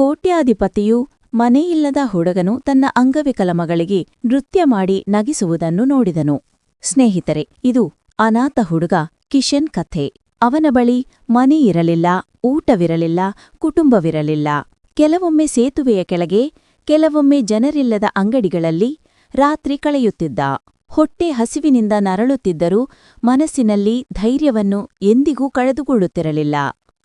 ಕೋಟ್ಯಾಧಿಪತಿಯು ಮನೆಯಿಲ್ಲದ ಹುಡುಗನು ತನ್ನ ಅಂಗವಿಕಲ ಮಗಳಿಗೆ ನೃತ್ಯ ಮಾಡಿ ನಗಿಸುವುದನ್ನು ನೋಡಿದನು. ಸ್ನೇಹಿತರೆ, ಇದು ಅನಾಥ ಹುಡುಗ ಕಿಶನ್ ಕಥೆ. ಅವನ ಬಳಿ ಮನೆಯಿರಲಿಲ್ಲ ಊಟವಿರಲಿಲ್ಲ, ಕುಟುಂಬವಿರಲಿಲ್ಲ. ಕೆಲವೊಮ್ಮೆ ಸೇತುವೆಯ ಕೆಳಗೆ, ಕೆಲವೊಮ್ಮೆ ಜನರಿಲ್ಲದ ಅಂಗಡಿಗಳಲ್ಲಿ ರಾತ್ರಿ ಕಳೆಯುತ್ತಿದ್ದ. ಹೊಟ್ಟೆ ಹಸಿವಿನಿಂದ ನರಳುತ್ತಿದ್ದರೂ ಮನಸ್ಸಿನಲ್ಲಿ ಧೈರ್ಯವನ್ನು ಎಂದಿಗೂ ಕಳೆದುಕೊಳ್ಳುತ್ತಿರಲಿಲ್ಲ.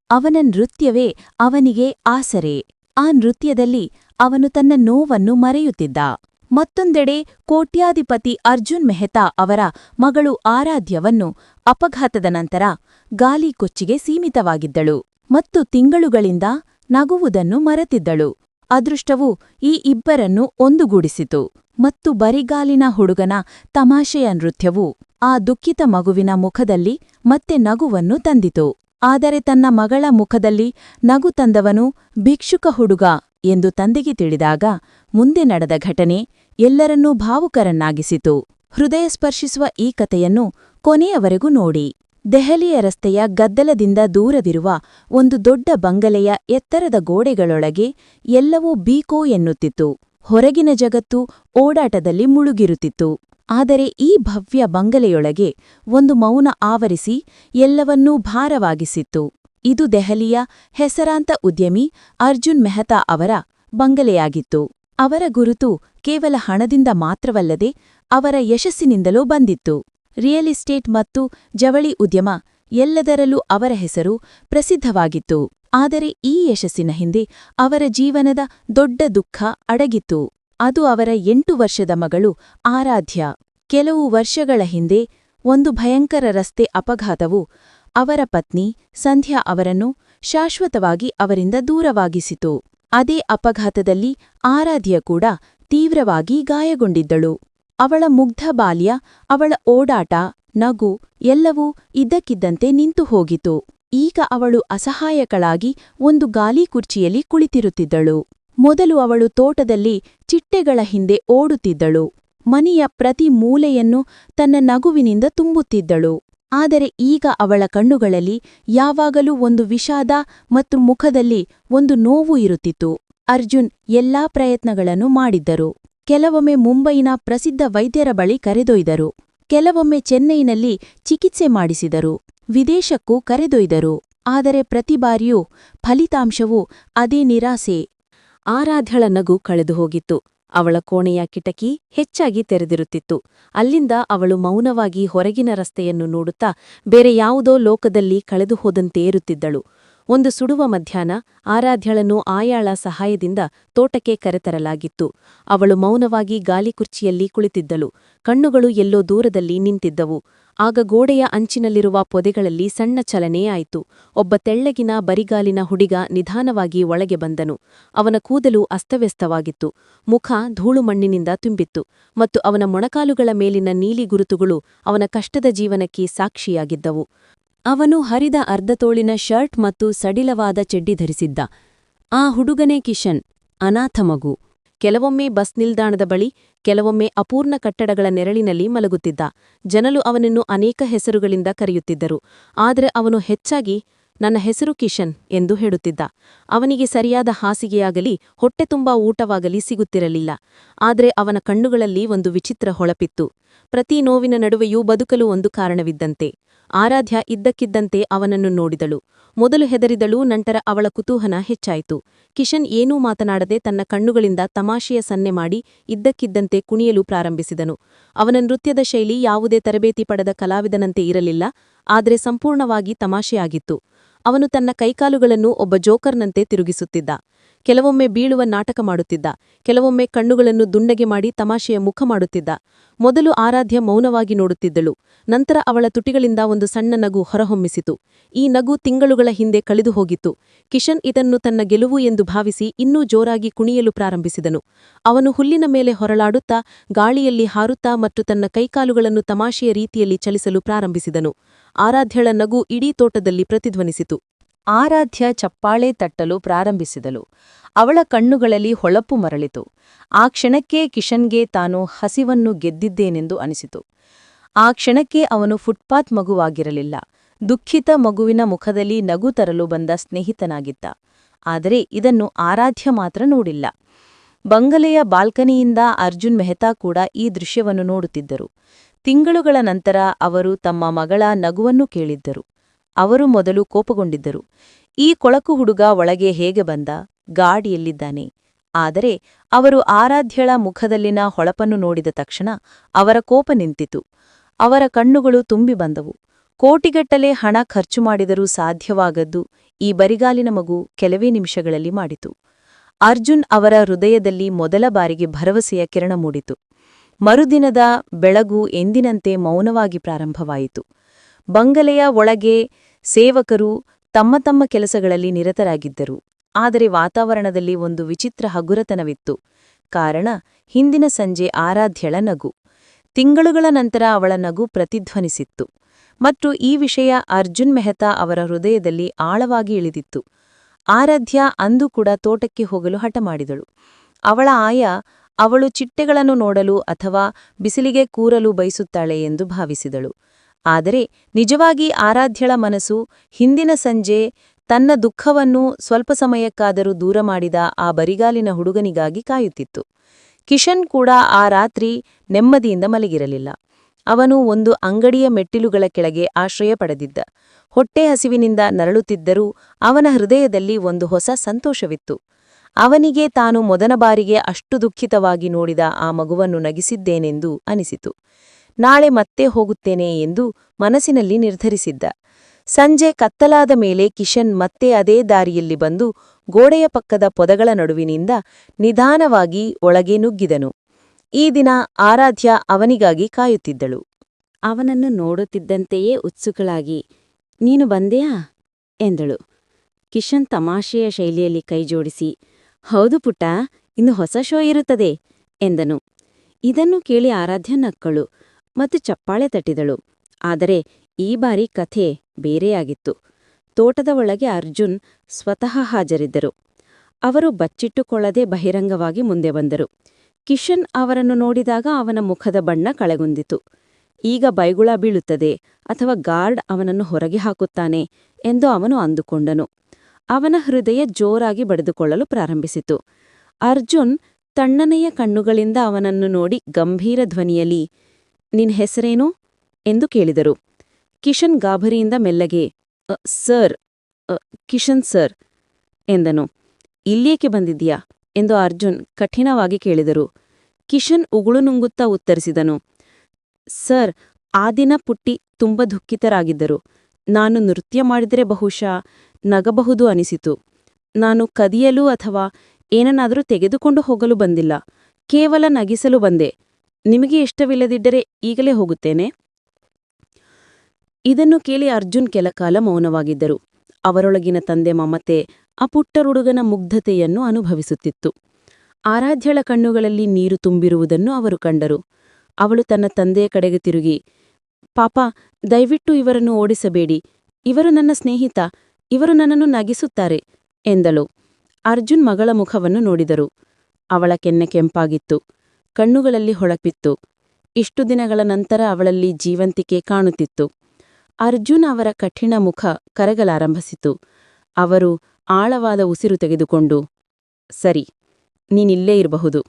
ಅವನ ನೃತ್ಯವೇ ಅವನಿಗೆ ಆಸರೆ. ಆ ನೃತ್ಯದಲ್ಲಿ ಅವನು ತನ್ನ ನೋವನ್ನು ಮರೆಯುತ್ತಿದ್ದ. ಮತ್ತೊಂದೆಡೆ ಕೋಟ್ಯಾಧಿಪತಿ ಅರ್ಜುನ್ ಮೆಹ್ತಾ ಅವರ ಮಗಳು ಆರಾಧ್ಯವನ್ನು ಅಪಘಾತದ ನಂತರ ಗಾಲಿ ಕೊಚ್ಚಿಗೆ ಸೀಮಿತವಾಗಿದ್ದಳು ಮತ್ತು ತಿಂಗಳುಗಳಿಂದ ನಗುವುದನ್ನು ಮರೆತಿದ್ದಳು. ಅದೃಷ್ಟವು ಈ ಇಬ್ಬರನ್ನು ಒಂದುಗೂಡಿಸಿತು ಮತ್ತು ಬರಿಗಾಲಿನ ಹುಡುಗನ ತಮಾಷೆಯ ನೃತ್ಯವು ಆ ದುಃಖಿತ ಮಗುವಿನ ಮುಖದಲ್ಲಿ ಮತ್ತೆ ನಗುವನ್ನು ತಂದಿತು. ಆದರೆ ತನ್ನ ಮಗಳ ಮುಖದಲ್ಲಿ ನಗು ತಂದವನು ಭಿಕ್ಷುಕ ಹುಡುಗ ಎಂದು ತಂದೆಗೆ ತಿಳಿದಾಗ ಮುಂದೆ ನಡೆದ ಘಟನೆ ಎಲ್ಲರನ್ನೂ ಭಾವುಕರನ್ನಾಗಿಸಿತು. ಹೃದಯ ಸ್ಪರ್ಶಿಸುವ ಈ ಕಥೆಯನ್ನು ಕೊನೆಯವರೆಗೂ ನೋಡಿ. ದೆಹಲಿಯ ರಸ್ತೆಯ ಗದ್ದಲದಿಂದ ದೂರವಿರುವ ಒಂದು ದೊಡ್ಡ ಬಂಗಲೆಯ ಎತ್ತರದ ಗೋಡೆಗಳೊಳಗೆ ಎಲ್ಲವೂ ಬೀಕೋ ಎನ್ನುತ್ತಿತ್ತು. ಹೊರಗಿನ ಜಗತ್ತು ಓಡಾಟದಲ್ಲಿ ಮುಳುಗಿರುತ್ತಿತ್ತು. ಆದರೆ ಈ ಭವ್ಯ ಬಂಗಲೆಯೊಳಗೆ ಒಂದು ಮೌನ ಆವರಿಸಿ ಎಲ್ಲವನ್ನೂ ಭಾರವಾಗಿಸಿತ್ತು. ಇದು ದೆಹಲಿಯ ಹೆಸರಾಂತ ಉದ್ಯಮಿ ಅರ್ಜುನ್ ಮೆಹ್ತಾ ಅವರ ಬಂಗಲೆಯಾಗಿತ್ತು. ಅವರ ಗುರುತು ಕೇವಲ ಹಣದಿಂದ ಮಾತ್ರವಲ್ಲದೆ ಅವರ ಯಶಸ್ಸಿನಿಂದಲೂ ಬಂದಿತ್ತು. ರಿಯಲ್ ಎಸ್ಟೇಟ್ ಮತ್ತು ಜವಳಿ ಉದ್ಯಮ ಎಲ್ಲದರಲ್ಲೂ ಅವರ ಹೆಸರು ಪ್ರಸಿದ್ಧವಾಗಿತ್ತು. ಆದರೆ ಈ ಯಶಸ್ಸಿನ ಹಿಂದೆ ಅವರ ಜೀವನದ ದೊಡ್ಡ ದುಃಖ ಅಡಗಿತ್ತು. ಅದು ಅವರ ಎಂಟು ವರ್ಷದ ಮಗಳು ಆರಾಧ್ಯ. ಕೆಲವು ವರ್ಷಗಳ ಹಿಂದೆ ಒಂದು ಭಯಂಕರ ರಸ್ತೆ ಅಪಘಾತವು ಅವರ ಪತ್ನಿ ಸಂಧ್ಯಾ ಅವರನ್ನು ಶಾಶ್ವತವಾಗಿ ಅವರಿಂದ ದೂರವಾಗಿಸಿತು. ಅದೇ ಅಪಘಾತದಲ್ಲಿ ಆರಾಧ್ಯ ಕೂಡ ತೀವ್ರವಾಗಿ ಗಾಯಗೊಂಡಿದ್ದಳು. ಅವಳ ಮುಗ್ಧ ಬಾಲ್ಯ, ಅವಳ ಓಡಾಟ, ನಗು ಎಲ್ಲವೂ ಇದ್ದಕ್ಕಿದ್ದಂತೆ ನಿಂತು ಹೋಗಿತು. ಈಗ ಅವಳು ಅಸಹಾಯಕಳಾಗಿ ಒಂದು ಗಾಲಿ ಕುರ್ಚಿಯಲ್ಲಿ ಕುಳಿತಿರುತ್ತಿದ್ದಳು. ಮೊದಲು ಅವಳು ತೋಟದಲ್ಲಿ ಚಿಟ್ಟೆಗಳ ಹಿಂದೆ ಓಡುತ್ತಿದ್ದಳು. ಮನೆಯ ಪ್ರತಿ ಮೂಲೆಯನ್ನು ತನ್ನ ನಗುವಿನಿಂದ ತುಂಬುತ್ತಿದ್ದಳು. ಆದರೆ ಈಗ ಅವಳ ಕಣ್ಣುಗಳಲ್ಲಿ ಯಾವಾಗಲೂ ಒಂದು ವಿಷಾದ ಮತ್ತು ಮುಖದಲ್ಲಿ ಒಂದು ನೋವು ಇರುತ್ತಿತ್ತು. ಅರ್ಜುನ್ ಎಲ್ಲಾ ಪ್ರಯತ್ನಗಳನ್ನು ಮಾಡಿದ್ದರು. ಕೆಲವೊಮ್ಮೆ ಮುಂಬೈನ ಪ್ರಸಿದ್ಧ ವೈದ್ಯರ ಬಳಿ ಕರೆದೊಯ್ದರು. ಕೆಲವೊಮ್ಮೆ ಚೆನ್ನೈನಲ್ಲಿ ಚಿಕಿತ್ಸೆ ಮಾಡಿಸಿದರು. ವಿದೇಶಕ್ಕೂ ಕರೆದೊಯ್ದರು. ಆದರೆ ಪ್ರತಿ ಬಾರಿಯೂ ಫಲಿತಾಂಶವು ಅದೇ ನಿರಾಸೆ. ಆರಾಧ್ಯಳ ನಗು ಕಳೆದು ಹೋಗಿತ್ತು. ಅವಳ ಕೋಣೆಯ ಕಿಟಕಿ ಹೆಚ್ಚಾಗಿ ತೆರೆದಿರುತ್ತಿತ್ತು. ಅಲ್ಲಿಂದ ಅವಳು ಮೌನವಾಗಿ ಹೊರಗಿನ ರಸ್ತೆಯನ್ನು ನೋಡುತ್ತಾ ಬೇರೆ ಯಾವುದೋ ಲೋಕದಲ್ಲಿ ಕಳೆದುಹೋದಂತೆ ಇರುತ್ತಿದ್ದಳು ಒಂದು ಸುಡುವ ಮಧ್ಯಾಹ್ನ ಆರಾಧ್ಯಳನ್ನು ಆಯಾಳ ಸಹಾಯದಿಂದ ತೋಟಕ್ಕೆ ಕರೆತರಲಾಗಿತ್ತು. ಅವಳು ಮೌನವಾಗಿ ಗಾಲಿಕುರ್ಚಿಯಲ್ಲಿ ಕುಳಿತಿದ್ದಳು. ಕಣ್ಣುಗಳು ಎಲ್ಲೋ ದೂರದಲ್ಲಿ ನಿಂತಿದ್ದವು. ಆಗ ಗೋಡೆಯ ಅಂಚಿನಲ್ಲಿರುವ ಪೊದೆಗಳಲ್ಲಿ ಸಣ್ಣ ಚಲನೆಯಾಯಿತು ಒಬ್ಬ ತೆಳ್ಳಗಿನ ಬರಿಗಾಲಿನ ಹುಡುಗ ನಿಧಾನವಾಗಿ ಒಳಗೆ ಬಂದನು. ಅವನ ಕೂದಲು ಅಸ್ತವ್ಯಸ್ತವಾಗಿತ್ತು. ಮುಖ ಧೂಳು ಮಣ್ಣಿನಿಂದ ತುಂಬಿತ್ತು ಮತ್ತು ಅವನ ಮೊಣಕಾಲುಗಳ ಮೇಲಿನ ನೀಲಿ ಗುರುತುಗಳು ಅವನ ಕಷ್ಟದ ಜೀವನಕ್ಕೆ ಸಾಕ್ಷಿಯಾಗಿದ್ದವು. ಅವನು ಹರಿದ ಅರ್ಧತೋಳಿನ ಶರ್ಟ್ ಮತ್ತು ಸಡಿಲವಾದ ಚೆಡ್ಡಿ ಧರಿಸಿದ್ದ. ಆ ಹುಡುಗನೇ ಕಿಶನ್, ಅನಾಥ ಮಗು. ಕೆಲವೊಮ್ಮೆ ಬಸ್ ನಿಲ್ದಾಣದ ಬಳಿ, ಕೆಲವೊಮ್ಮೆ ಅಪೂರ್ಣ ಕಟ್ಟಡಗಳ ನೆರಳಿನಲ್ಲಿ ಮಲಗುತ್ತಿದ್ದ. ಜನರು ಅವನನ್ನು ಅನೇಕ ಹೆಸರುಗಳಿಂದ ಕರೆಯುತ್ತಿದ್ದರು. ಆದರೆ ಅವನು ಹೆಚ್ಚಾಗಿ, ನನ್ನ ಹೆಸರು ಕಿಶನ್ ಎಂದು ಹೇಳುತ್ತಿದ್ದ. ಅವನಿಗೆ ಸರಿಯಾದ ಹಾಸಿಗೆಯಾಗಲಿ, ಹೊಟ್ಟೆ ತುಂಬಾ ಊಟವಾಗಲಿ ಸಿಗುತ್ತಿರಲಿಲ್ಲ. ಆದರೆ ಅವನ ಕಣ್ಣುಗಳಲ್ಲಿ ಒಂದು ವಿಚಿತ್ರ ಹೊಳಪಿತ್ತು. ಪ್ರತಿ ನೋವಿನ ನಡುವೆಯೂ ಬದುಕಲು ಒಂದು ಕಾರಣವಿದ್ದಂತೆ. ಆರಾಧ್ಯ ಇದ್ದಕ್ಕಿದ್ದಂತೆ ಅವನನ್ನು ನೋಡಿದಳು. ಮೊದಲು ಹೆದರಿದಳು, ನಂತರ ಅವಳ ಕುತೂಹನ ಹೆಚ್ಚಾಯಿತು. ಕಿಶನ್ ಏನೂ ಮಾತನಾಡದೆ ತನ್ನ ಕಣ್ಣುಗಳಿಂದ ತಮಾಷೆಯ ಸನ್ನೆ ಮಾಡಿ ಇದ್ದಕ್ಕಿದ್ದಂತೆ ಕುಣಿಯಲು ಪ್ರಾರಂಭಿಸಿದನು. ಅವನ ನೃತ್ಯದ ಶೈಲಿ ಯಾವುದೇ ತರಬೇತಿ ಪಡೆದ ಕಲಾವಿದನಂತೆ ಇರಲಿಲ್ಲ, ಆದರೆ ಸಂಪೂರ್ಣವಾಗಿ ತಮಾಷೆಯಾಗಿತ್ತು. ಅವನು ತನ್ನ ಕೈಕಾಲುಗಳನ್ನು ಒಬ್ಬ ಜೋಕರ್ನಂತೆ ತಿರುಗಿಸುತ್ತಿದ್ದ. ಕೆಲವೊಮ್ಮೆ ಬೀಳುವ ನಾಟಕ ಮಾಡುತ್ತಿದ್ದ, ಕೆಲವೊಮ್ಮೆ ಕಣ್ಣುಗಳನ್ನು ದುಂಡಗೆ ಮಾಡಿ ತಮಾಷೆಯ ಮುಖ ಮಾಡುತ್ತಿದ್ದ. ಮೊದಲು ಆರಾಧ್ಯ ಮೌನವಾಗಿ ನೋಡುತ್ತಿದ್ದಳು, ನಂತರ ಅವಳ ತುಟಿಗಳಿಂದ ಒಂದು ಸಣ್ಣ ನಗು ಹೊರಹೊಮ್ಮಿಸಿತು. ಈ ನಗು ತಿಂಗಳುಗಳ ಹಿಂದೆ ಕಳೆದು ಹೋಗಿತ್ತು. ಕಿಶನ್ ಇದನ್ನು ತನ್ನ ಗೆಲುವು ಎಂದು ಭಾವಿಸಿ ಇನ್ನೂ ಜೋರಾಗಿ ಕುಣಿಯಲು ಪ್ರಾರಂಭಿಸಿದನು. ಅವನು ಹುಲ್ಲಿನ ಮೇಲೆ ಹೊರಳಾಡುತ್ತಾ, ಗಾಳಿಯಲ್ಲಿ ಹಾರುತ್ತಾ ಮತ್ತು ತನ್ನ ಕೈಕಾಲುಗಳನ್ನು ತಮಾಷೆಯ ರೀತಿಯಲ್ಲಿ ಚಲಿಸಲು ಪ್ರಾರಂಭಿಸಿದನು. ಆರಾಧ್ಯಳ ನಗು ಇಡೀ ತೋಟದಲ್ಲಿ ಪ್ರತಿಧ್ವನಿಸಿತು. ಆರಾಧ್ಯ ಚಪ್ಪಾಳೆ ತಟ್ಟಲು ಪ್ರಾರಂಭಿಸಿದಳು. ಅವಳ ಕಣ್ಣುಗಳಲ್ಲಿ ಹೊಳಪು ಮರಳಿತು. ಆ ಕ್ಷಣಕ್ಕೆ ಕಿಶನ್ಗೆ ತಾನು ಹಸಿವನ್ನು ಗೆದ್ದಿದ್ದೇನೆಂದು ಅನಿಸಿತು. ಆ ಕ್ಷಣಕ್ಕೆ ಅವನು ಫುಟ್ಪಾತ್ ಮಗುವಾಗಿರಲಿಲ್ಲ. ದುಃಖಿತ ಮಗುವಿನ ಮುಖದಲ್ಲಿ ನಗು ತರಲು ಬಂದ ಸ್ನೇಹಿತನಾಗಿದ್ದ. ಆದರೆ ಇದನ್ನು ಆರಾಧ್ಯ ಮಾತ್ರ ನೋಡಿಲ್ಲ. ಬಂಗಲೆಯ ಬಾಲ್ಕನಿಯಿಂದ ಅರ್ಜುನ್ ಮೆಹ್ತಾ ಕೂಡ ಈ ದೃಶ್ಯವನ್ನು ನೋಡುತ್ತಿದ್ದರು. ತಿಂಗಳುಗಳ ನಂತರ ಅವರು ತಮ್ಮ ಮಗಳ ನಗುವನ್ನು ಕೇಳಿದ್ದರು. ಅವರು ಮೊದಲು ಕೋಪಗೊಂಡಿದ್ದರು. ಈ ಕೊಳಕು ಹುಡುಗ ಒಳಗೆ ಹೇಗೆ ಬಂದ? ಗಾಡ್ ಎಲ್ಲಿದ್ದಾನೆ ಆದರೆ ಅವರು ಆರಾಧ್ಯಳ ಮುಖದಲ್ಲಿನ ಹೊಳಪನ್ನು ನೋಡಿದ ತಕ್ಷಣ ಅವರ ಕೋಪ ನಿಂತಿತು. ಅವರ ಕಣ್ಣುಗಳು ತುಂಬಿ ಬಂದವು. ಕೋಟಿಗಟ್ಟಲೆ ಹಣ ಖರ್ಚು ಮಾಡಿದರೂ ಸಾಧ್ಯವಾಗದ್ದು ಈ ಬರಿಗಾಲಿನ ಮಗು ಕೆಲವೇ ನಿಮಿಷಗಳಲ್ಲಿ ಮಾಡಿತು. ಅರ್ಜುನ್ ಅವರ ಹೃದಯದಲ್ಲಿ ಮೊದಲ ಬಾರಿಗೆ ಭರವಸೆಯ ಕಿರಣ ಮೂಡಿತು. ಮರುದಿನದ ಬೆಳಗು ಎಂದಿನಂತೆ ಮೌನವಾಗಿ ಪ್ರಾರಂಭವಾಯಿತು. ಬಂಗಲೆಯ ಒಳಗೆ ಸೇವಕರು ತಮ್ಮ ತಮ್ಮ ಕೆಲಸಗಳಲ್ಲಿ ನಿರತರಾಗಿದ್ದರು. ಆದರೆ ವಾತಾವರಣದಲ್ಲಿ ಒಂದು ವಿಚಿತ್ರ ಹಗುರತನವಿತ್ತು. ಕಾರಣ, ಹಿಂದಿನ ಸಂಜೆ ಆರಾಧ್ಯಳ ನಗು. ತಿಂಗಳುಗಳ ನಂತರ ಅವಳ ನಗು ಪ್ರತಿಧ್ವನಿಸಿತ್ತು. ಮತ್ತು ಈ ವಿಷಯ ಅರ್ಜುನ್ ಮೆಹ್ತಾ ಅವರ ಹೃದಯದಲ್ಲಿ ಆಳವಾಗಿ ಇಳಿದಿತ್ತು. ಆರಾಧ್ಯ ಅಂದು ಕೂಡ ತೋಟಕ್ಕೆ ಹೋಗಲು ಹಠ ಮಾಡಿದಳು. ಅವಳ ಆಯ, ಅವಳು ಚಿಟ್ಟೆಗಳನ್ನು ನೋಡಲು ಅಥವಾ ಬಿಸಿಲಿಗೆ ಕೂರಲು ಬಯಸುತ್ತಾಳೆ ಎಂದು ಭಾವಿಸಿದಳು. ಆದರೆ ನಿಜವಾಗಿ ಆರಾಧ್ಯಳ ಮನಸ್ಸು ಹಿಂದಿನ ಸಂಜೆ ತನ್ನ ದುಃಖವನ್ನು ಸ್ವಲ್ಪ ಸಮಯಕ್ಕಾದರೂ ದೂರ ಮಾಡಿದ ಆ ಬರಿಗಾಲಿನ ಹುಡುಗನಿಗಾಗಿ ಕಾಯುತ್ತಿತ್ತು. ಕಿಶನ್ ಕೂಡ ಆ ರಾತ್ರಿ ನೆಮ್ಮದಿಯಿಂದ ಮಲಗಿರಲಿಲ್ಲ. ಅವನು ಒಂದು ಅಂಗಡಿಯ ಮೆಟ್ಟಿಲುಗಳ ಕೆಳಗೆ ಆಶ್ರಯ ಪಡೆದಿದ್ದ. ಹೊಟ್ಟೆ ಹಸಿವಿನಿಂದ ನರಳುತ್ತಿದ್ದರೂ ಅವನ ಹೃದಯದಲ್ಲಿ ಒಂದು ಹೊಸ ಸಂತೋಷವಿತ್ತು. ಅವನಿಗೆ ತಾನು ಮೊದಲ ಬಾರಿಗೆ ಅಷ್ಟು ದುಃಖಿತವಾಗಿ ನೋಡಿದ ಆ ಮಗುವನ್ನು ನಗಿಸಿದ್ದೇನೆಂದು ಅನಿಸಿತು. ನಾಳೆ ಮತ್ತೆ ಹೋಗುತ್ತೇನೆ ಎಂದು ಮನಸ್ಸಿನಲ್ಲಿ ನಿರ್ಧರಿಸಿದ್ದ. ಸಂಜೆ ಕತ್ತಲಾದ ಮೇಲೆ ಕಿಶನ್ ಮತ್ತೆ ಅದೇ ದಾರಿಯಲ್ಲಿ ಬಂದು ಗೋಡೆಯ ಪಕ್ಕದ ಪೊದಗಳ ನಡುವಿನಿಂದ ನಿಧಾನವಾಗಿ ಒಳಗೆ ನುಗ್ಗಿದನು. ಈ ದಿನ ಆರಾಧ್ಯ ಅವನಿಗಾಗಿ ಕಾಯುತ್ತಿದ್ದಳು. ಅವನನ್ನು ನೋಡುತ್ತಿದ್ದಂತೆಯೇ ಉತ್ಸುಕಳಾಗಿ, ನೀನು ಬಂದೆಯಾ? ಎಂದಳು. ಕಿಶನ್ ತಮಾಷೆಯ ಶೈಲಿಯಲ್ಲಿ ಕೈಜೋಡಿಸಿ ಹೌದು ಪುಟ್ಟ, ಇನ್ನು ಹೊಸ ಶೋ ಇರುತ್ತದೆ, ಎಂದನು. ಇದನ್ನು ಕೇಳಿ ಆರಾಧ್ಯ ನಕ್ಕಳು. ಮತ್ತು ಚಪ್ಪಾಳೆ ತಟ್ಟಿದಳು. ಆದರೆ ಈ ಬಾರಿ ಕಥೆ ಬೇರೆಯಾಗಿತ್ತು. ತೋಟದ ಒಳಗೆ ಅರ್ಜುನ್ ಸ್ವತಃ ಹಾಜರಿದ್ದರು. ಅವರು ಬಚ್ಚಿಟ್ಟುಕೊಳ್ಳದೆ ಬಹಿರಂಗವಾಗಿ ಮುಂದೆ ಬಂದರು. ಕಿಶನ್ ಅವರನ್ನು ನೋಡಿದಾಗ ಅವನ ಮುಖದ ಬಣ್ಣ ಕಳೆಗುಂದಿತು. ಈಗ ಬೈಗುಳ ಬೀಳುತ್ತದೆ ಅಥವಾ ಗಾರ್ಡ್ ಅವನನ್ನು ಹೊರಗೆ ಹಾಕುತ್ತಾನೆ ಎಂದು ಅವನು ಅಂದುಕೊಂಡನು. ಅವನ ಹೃದಯ ಜೋರಾಗಿ ಬಡಿದುಕೊಳ್ಳಲು ಪ್ರಾರಂಭಿಸಿತು. ಅರ್ಜುನ್ ತಣ್ಣನೆಯ ಕಣ್ಣುಗಳಿಂದ ಅವನನ್ನು ನೋಡಿ ಗಂಭೀರ ಧ್ವನಿಯಲ್ಲಿ ನಿನ್ ಹೆಸರೇನು? ಎಂದು ಕೇಳಿದರು. ಕಿಶನ್ ಗಾಭರಿಯಿಂದ ಮೆಲ್ಲಗೆ "ಅ, ಸರ್ ಕಿಶನ್ ಸರ್ ಎಂದನು. ಇಲ್ಲೇಕೆ ಬಂದಿದ್ಯಾ ಎಂದು ಅರ್ಜುನ್ ಕಠಿಣವಾಗಿ ಕೇಳಿದರು. ಕಿಶನ್ ಉಗುಳು ನುಂಗುತ್ತಾ ಉತ್ತರಿಸಿದನು. ಸರ್ ಆ ದಿನ ಪುಟ್ಟಿ ತುಂಬ ದುಃಖಿತರಾಗಿದ್ದರು. ನಾನು ನೃತ್ಯ ಮಾಡಿದರೆ ಬಹುಶಃ ನಗಬಹುದು ಅನಿಸಿತು. ನಾನು ಕದಿಯಲು ಅಥವಾ ಏನನ್ನಾದರೂ ತೆಗೆದುಕೊಂಡು ಹೋಗಲು ಬಂದಿಲ್ಲ. ಕೇವಲ ನಗಿಸಲು ಬಂದೆ. ನಿಮಗೆ ಇಷ್ಟವಿಲ್ಲದಿದ್ದರೆ ಈಗಲೇ ಹೋಗುತ್ತೇನೆ. ಇದನ್ನು ಕೇಳಿ ಅರ್ಜುನ್ ಕೆಲಕಾಲ ಮೌನವಾಗಿದ್ದರು. ಅವರೊಳಗಿನ ತಂದೆ ಮಮತೆ ಆ ಪುಟ್ಟರುಡುಗನ ಮುಗ್ಧತೆಯನ್ನು ಅನುಭವಿಸುತ್ತಿತ್ತು. ಆರಾಧ್ಯಳ ಕಣ್ಣುಗಳಲ್ಲಿ ನೀರು ತುಂಬಿರುವುದನ್ನು ಅವರು ಕಂಡರು. ಅವಳು ತನ್ನ ತಂದೆಯ ಕಡೆಗೆ ತಿರುಗಿ, ಪಾಪ, ದಯವಿಟ್ಟು ಇವರನ್ನು ಓಡಿಸಬೇಡಿ. ಇವರು ನನ್ನ ಸ್ನೇಹಿತ. ಇವರು ನನ್ನನ್ನು ನಗಿಸುತ್ತಾರೆ, ಎಂದಳು. ಅರ್ಜುನ್ ಮಗಳ ಮುಖವನ್ನು ನೋಡಿದರು. ಅವಳ ಕೆನ್ನೆ ಕೆಂಪಾಗಿತ್ತು. ಕಣ್ಣುಗಳಲ್ಲಿ ಹೊಳಪಿತ್ತು. ಇಷ್ಟು ದಿನಗಳ ನಂತರ ಅವಳಲ್ಲಿ ಜೀವಂತಿಕೆ ಕಾಣುತ್ತಿತ್ತು. ಅರ್ಜುನ್ ಅವರ ಕಠಿಣ ಮುಖ ಕರಗಲಾರಂಭಿಸಿತು. ಅವರು ಆಳವಾದ ಉಸಿರು ತೆಗೆದುಕೊಂಡು, ಸರಿ ನೀನಿಲ್ಲೇ ಇರಬಹುದು.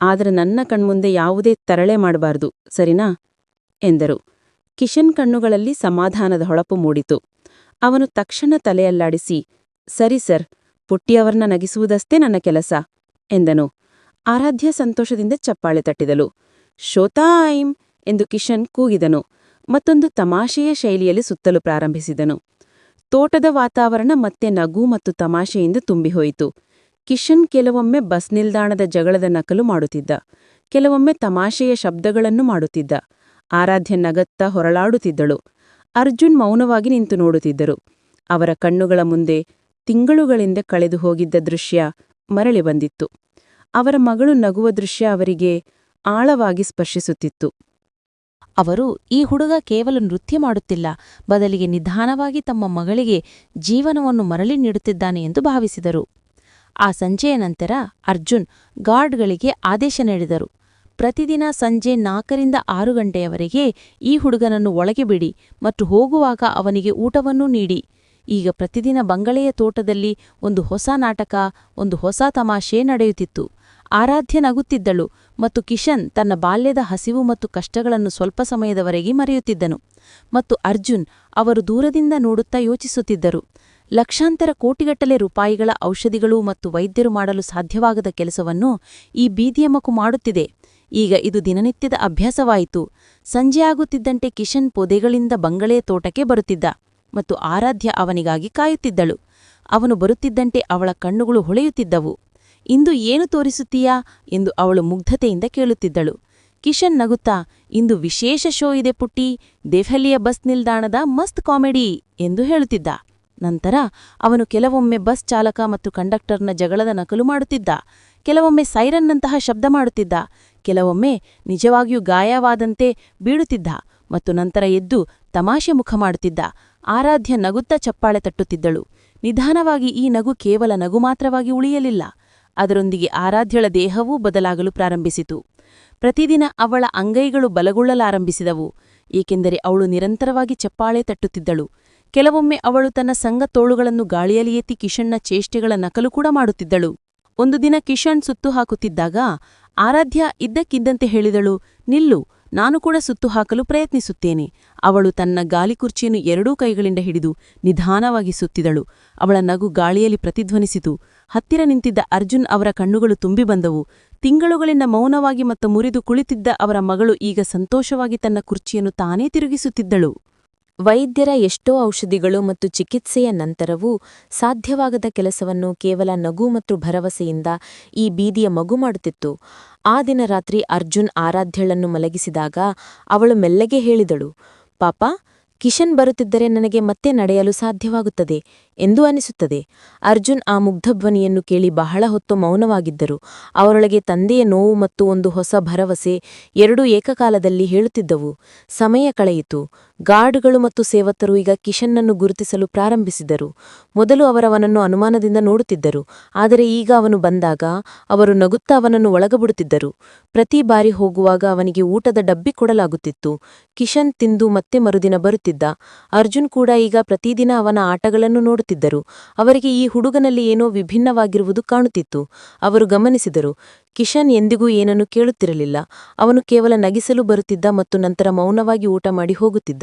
ಆದರೆ ನನ್ನ ಕಣ್ಮುಂದೆ ಯಾವುದೇ ತರಳೆ ಮಾಡಬಾರದು, ಸರಿನಾ? ಎಂದರು. ಕಿಶನ್ ಕಣ್ಣುಗಳಲ್ಲಿ ಸಮಾಧಾನದ ಹೊಳಪು ಮೂಡಿತು. ಅವನು ತಕ್ಷಣ ತಲೆಯಲ್ಲಾಡಿಸಿ, ಸರಿ ಸರ್, ಪುಟ್ಟಿಯವರನ್ನ ನಗಿಸುವುದಷ್ಟೇ ನನ್ನ ಕೆಲಸ, ಎಂದನು. ಆರಾಧ್ಯ ಸಂತೋಷದಿಂದ ಚಪ್ಪಾಳೆ ತಟ್ಟಿದಳು. ಶೋತಾಯಿಂ ಎಂದು ಕಿಶನ್ ಕೂಗಿದನು. ಮತ್ತೊಂದು ತಮಾಷೆಯ ಶೈಲಿಯಲ್ಲಿ ಸುತ್ತಲು ಪ್ರಾರಂಭಿಸಿದನು. ತೋಟದ ವಾತಾವರಣ ಮತ್ತೆ ನಗು ಮತ್ತು ತಮಾಷೆಯಿಂದ ತುಂಬಿಹೋಯಿತು. ಕಿಶನ್ ಕೆಲವೊಮ್ಮೆ ಬಸ್ ನಿಲ್ದಾಣದ ಜಗಳದ ನಕಲು ಮಾಡುತ್ತಿದ್ದ. ಕೆಲವೊಮ್ಮೆ ತಮಾಷೆಯ ಶಬ್ದಗಳನ್ನು ಮಾಡುತ್ತಿದ್ದ. ಆರಾಧ್ಯ ನಗತ್ತ ಹೊರಳಾಡುತ್ತಿದ್ದಳು. ಅರ್ಜುನ್ ಮೌನವಾಗಿ ನಿಂತು ನೋಡುತ್ತಿದ್ದರು. ಅವರ ಕಣ್ಣುಗಳ ಮುಂದೆ ತಿಂಗಳುಗಳಿಂದ ಕಳೆದು ಹೋಗಿದ್ದ ದೃಶ್ಯ ಮರಳಿ ಬಂದಿತ್ತು. ಅವರ ಮಗಳು ನಗುವ ದೃಶ್ಯ ಅವರಿಗೆ ಆಳವಾಗಿ ಸ್ಪರ್ಶಿಸುತ್ತಿತ್ತು. ಅವರು ಈ ಹುಡುಗ ಕೇವಲ ನೃತ್ಯ ಮಾಡುತ್ತಿಲ್ಲ, ಬದಲಿಗೆ ನಿಧಾನವಾಗಿ ತಮ್ಮ ಮಗಳಿಗೆ ಜೀವನವನ್ನು ಮರಳಿ ನೀಡುತ್ತಿದ್ದಾನೆ ಎಂದು ಭಾವಿಸಿದರು. ಆ ಸಂಜೆಯ ನಂತರ ಅರ್ಜುನ್ ಗಾರ್ಡ್ಗಳಿಗೆ ಆದೇಶ ನೀಡಿದರು. ಪ್ರತಿದಿನ ಸಂಜೆ ನಾಲ್ಕರಿಂದ ಆರು ಗಂಟೆಯವರೆಗೆ ಈ ಹುಡುಗನನ್ನು ಒಳಗೆ ಬಿಡಿ ಮತ್ತು ಹೋಗುವಾಗ ಅವನಿಗೆ ಊಟವನ್ನೂ ನೀಡಿ. ಈಗ ಪ್ರತಿದಿನ ಬಂಗಳೆಯ ತೋಟದಲ್ಲಿ ಒಂದು ಹೊಸ ನಾಟಕ, ಒಂದು ಹೊಸ ತಮಾಷೆ ನಡೆಯುತ್ತಿತ್ತು. ಆರಾಧ್ಯ ನಗುತ್ತಿದ್ದಳು ಮತ್ತು ಕಿಶನ್ ತನ್ನ ಬಾಲ್ಯದ ಹಸಿವು ಮತ್ತು ಕಷ್ಟಗಳನ್ನು ಸ್ವಲ್ಪ ಸಮಯದವರೆಗೆ ಮರೆಯುತ್ತಿದ್ದನು. ಮತ್ತು ಅರ್ಜುನ್ ಅವರು ದೂರದಿಂದ ನೋಡುತ್ತಾ ಯೋಚಿಸುತ್ತಿದ್ದರು. ಲಕ್ಷಾಂತರ ಕೋಟಿಗಟ್ಟಲೆ ರೂಪಾಯಿಗಳ ಔಷಧಿಗಳು ಮತ್ತು ವೈದ್ಯರು ಮಾಡಲು ಸಾಧ್ಯವಾಗದ ಕೆಲಸವನ್ನು ಈ ಬೀದಿಯ ಮಕು ಮಾಡುತ್ತಿದೆ. ಈಗ ಇದು ದಿನನಿತ್ಯದ ಅಭ್ಯಾಸವಾಯಿತು. ಸಂಜೆಯಾಗುತ್ತಿದ್ದಂತೆ ಕಿಶನ್ ಪೊದೆಗಳಿಂದ ಬಂಗಳೆಯ ತೋಟಕ್ಕೆ ಬರುತ್ತಿದ್ದ ಮತ್ತು ಆರಾಧ್ಯ ಅವನಿಗಾಗಿ ಕಾಯುತ್ತಿದ್ದಳು. ಅವನು ಬರುತ್ತಿದ್ದಂತೆ ಅವಳ ಕಣ್ಣುಗಳು ಹೊಳೆಯುತ್ತಿದ್ದವು. ಇಂದು ಏನು ತೋರಿಸುತ್ತೀಯಾ ಎಂದು ಅವಳು ಮುಗ್ಧತೆಯಿಂದ ಕೇಳುತ್ತಿದ್ದಳು. ಕಿಶನ್ ನಗುತ್ತಾ, ಇಂದು ವಿಶೇಷ ಶೋ ಇದೆ ಪುಟ್ಟಿ, ದೆಹಲಿಯ ಬಸ್ ನಿಲ್ದಾಣದ ಮಸ್ತ್ ಕಾಮಿಡಿ ಎಂದು ಹೇಳುತ್ತಿದ್ದ. ನಂತರ ಅವನು ಕೆಲವೊಮ್ಮೆ ಬಸ್ ಚಾಲಕ ಮತ್ತು ಕಂಡಕ್ಟರ್ನ ಜಗಳದ ನಕಲು ಮಾಡುತ್ತಿದ್ದ. ಕೆಲವೊಮ್ಮೆ ಸೈರನ್ನಂತಹ ಶಬ್ದ ಮಾಡುತ್ತಿದ್ದ. ಕೆಲವೊಮ್ಮೆ ನಿಜವಾಗಿಯೂ ಗಾಯವಾದಂತೆ ಬೀಳುತ್ತಿದ್ದ ಮತ್ತು ನಂತರ ಎದ್ದು ತಮಾಷೆ ಮುಖ ಮಾಡುತ್ತಿದ್ದ. ಆರಾಧ್ಯ ನಗುತ್ತಾ ಚಪ್ಪಾಳೆ ತಟ್ಟುತ್ತಿದ್ದಳು. ನಿಧಾನವಾಗಿ ಈ ನಗು ಕೇವಲ ನಗು ಮಾತ್ರವಾಗಿ ಉಳಿಯಲಿಲ್ಲ. ಅದರೊಂದಿಗೆ ಆರಾಧ್ಯಳ ದೇಹವೂ ಬದಲಾಗಲು ಪ್ರಾರಂಭಿಸಿತು. ಪ್ರತಿದಿನ ಅವಳ ಅಂಗೈಗಳು ಬಲಗೊಳ್ಳಲಾರಂಭಿಸಿದವು, ಏಕೆಂದರೆ ಅವಳು ನಿರಂತರವಾಗಿ ಚಪ್ಪಾಳೆ ತಟ್ಟುತ್ತಿದ್ದಳು. ಕೆಲವೊಮ್ಮೆ ಅವಳು ತನ್ನ ಸಂಗ ತೋಳುಗಳನ್ನು ಗಾಳಿಯಲ್ಲಿ ಎತ್ತಿ ಕಿಶಣ್ನ ಚೇಷ್ಟೆಗಳ ನಕಲು ಕೂಡ ಮಾಡುತ್ತಿದ್ದಳು. ಒಂದು ದಿನ ಕಿಶಣ್ ಸುತ್ತು ಹಾಕುತ್ತಿದ್ದಾಗ ಆರಾಧ್ಯ, ಇದ್ದಕ್ಕಿದ್ದಂತೆ ಹೇಳಿದಳು, ನಿಲ್ಲು ನಾನು ಕೂಡ ಸುತ್ತು ಹಾಕಲು ಪ್ರಯತ್ನಿಸುತ್ತೇನೆ. ಅವಳು ತನ್ನ ಗಾಲಿಕುರ್ಚಿಯನ್ನು ಎರಡೂ ಕೈಗಳಿಂದ ಹಿಡಿದು ನಿಧಾನವಾಗಿ ಸುತ್ತಿದಳು. ಅವಳ ನಗು ಗಾಳಿಯಲ್ಲಿ ಪ್ರತಿಧ್ವನಿಸಿತು. ಹತ್ತಿರ ನಿಂತಿದ್ದ ಅರ್ಜುನ್ ಅವರ ಕಣ್ಣುಗಳು ತುಂಬಿ ಬಂದವು. ತಿಂಗಳುಗಳಿಂದ ಮೌನವಾಗಿ ಮತ್ತು ಮುರಿದು ಕುಳಿತಿದ್ದ ಅವರ ಮಗಳು ಈಗ ಸಂತೋಷವಾಗಿ ತನ್ನ ಕುರ್ಚಿಯನ್ನು ತಾನೇ ತಿರುಗಿಸುತ್ತಿದ್ದಳು. ವೈದ್ಯರ ಎಷ್ಟೋ ಔಷಧಿಗಳು ಮತ್ತು ಚಿಕಿತ್ಸೆಯ ನಂತರವೂ ಸಾಧ್ಯವಾಗದ ಕೆಲಸವನ್ನು ಕೇವಲ ನಗು ಮತ್ತು ಭರವಸೆಯಿಂದ ಈ ಬೀದಿಯ ಮಗು ಮಾಡುತ್ತಿತ್ತು. ಆ ದಿನ ರಾತ್ರಿ ಅರ್ಜುನ್ ಆರಾಧ್ಯಳನ್ನು ಮಲಗಿಸಿದಾಗ ಅವಳು ಮೆಲ್ಲಗೆ ಹೇಳಿದಳು, ಪಾಪ, ಕಿಶನ್ ಬರುತ್ತಿದ್ದರೆ ನನಗೆ ಮತ್ತೆ ನಡೆಯಲು ಸಾಧ್ಯವಾಗುತ್ತದೆ ಎಂದು ಅನಿಸುತ್ತದೆ. ಅರ್ಜುನ್ ಆ ಮುಗ್ಧಧ್ವನಿಯನ್ನು ಕೇಳಿ ಬಹಳ ಹೊತ್ತು ಮೌನವಾಗಿದ್ದರು. ಅವರೊಳಗೆ ತಂದೆಯ ನೋವು ಮತ್ತು ಒಂದು ಹೊಸ ಭರವಸೆ ಎರಡೂ ಏಕಕಾಲದಲ್ಲಿ ಹೇಳುತ್ತಿದ್ದವು. ಸಮಯ ಕಳೆಯಿತು. ಗಾರ್ಡ್ಗಳು ಮತ್ತು ಸೇವಕರು ಈಗ ಕಿಶನ್ನನ್ನು ಗುರುತಿಸಲು ಪ್ರಾರಂಭಿಸಿದರು. ಮೊದಲು ಅವರವನನ್ನು ಅನುಮಾನದಿಂದ ನೋಡುತ್ತಿದ್ದರು. ಆದರೆ ಈಗ ಅವನು ಬಂದಾಗ ಅವರು ನಗುತ್ತಾ ಅವನನ್ನು ಒಳಗಬಿಡುತ್ತಿದ್ದರು. ಪ್ರತಿ ಬಾರಿ ಹೋಗುವಾಗ ಅವನಿಗೆ ಊಟದ ಡಬ್ಬಿ ಕೊಡಲಾಗುತ್ತಿತ್ತು. ಕಿಶನ್ ತಿಂದು ಮತ್ತೆ ಮರುದಿನ ಬರುತ್ತಿದ್ದ. ಅರ್ಜುನ್ ಕೂಡ ಈಗ ಪ್ರತಿದಿನ ಅವನ ಆಟಗಳನ್ನು ನೋಡುತ್ತಿದ್ದರು. ಅವರಿಗೆ ಈ ಹುಡುಗನಲ್ಲಿ ಏನೋ ವಿಭಿನ್ನವಾಗಿರುವುದು ಕಾಣುತ್ತಿತ್ತು. ಅವರು ಗಮನಿಸಿದರು. ಕಿಶನ್ ಎಂದಿಗೂ ಏನನ್ನು ಕೇಳುತ್ತಿರಲಿಲ್ಲ. ಅವನು ಕೇವಲ ನಗಿಸಲು ಬರುತ್ತಿದ್ದ ಮತ್ತು ನಂತರ ಮೌನವಾಗಿ ಊಟ ಮಾಡಿ ಹೋಗುತ್ತಿದ್ದ.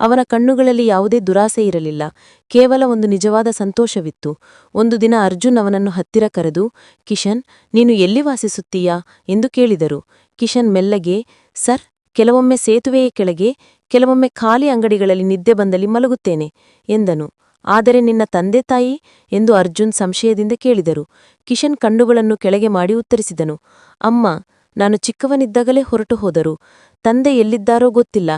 ಅವನ ಕಣ್ಣುಗಳಲ್ಲಿ ಯಾವುದೇ ದುರಾಸೆ ಇರಲಿಲ್ಲ. ಕೇವಲ ಒಂದು ನಿಜವಾದ ಸಂತೋಷವಿತ್ತು. ಒಂದು ದಿನ ಅರ್ಜುನ್ ಅವನನ್ನು ಹತ್ತಿರ ಕರೆದು, ಕಿಶನ್, ನೀನು ಎಲ್ಲಿ ವಾಸಿಸುತ್ತೀಯಾ? ಎಂದು ಕೇಳಿದರು. ಕಿಶನ್ ಮೆಲ್ಲಗೆ, ಸರ್, ಕೆಲವೊಮ್ಮೆ ಸೇತುವೆಯ ಕೆಳಗೆ, ಕೆಲವೊಮ್ಮೆ ಖಾಲಿ ಅಂಗಡಿಗಳಲ್ಲಿ ನಿದ್ದೆ ಬಂದಲ್ಲಿ ಮಲಗುತ್ತೇನೆ, ಎಂದನು. ಆದರೆ ನಿನ್ನ ತಂದೆ ತಾಯಿ ಎಂದು ಅರ್ಜುನ್ ಸಂಶಯದಿಂದ ಕೇಳಿದರು. ಕಿಶನ್ ಕಣ್ಣುಗಳನ್ನು ಕೆಳಗೆ ಮಾಡಿ ಉತ್ತರಿಸಿದನು. ಅಮ್ಮ, ನಾನು ಚಿಕ್ಕವನಿದ್ದಾಗಲೇ ಹೊರಟು ಹೋದರು. ತಂದೆ ಎಲ್ಲಿದ್ದಾರೋ ಗೊತ್ತಿಲ್ಲ.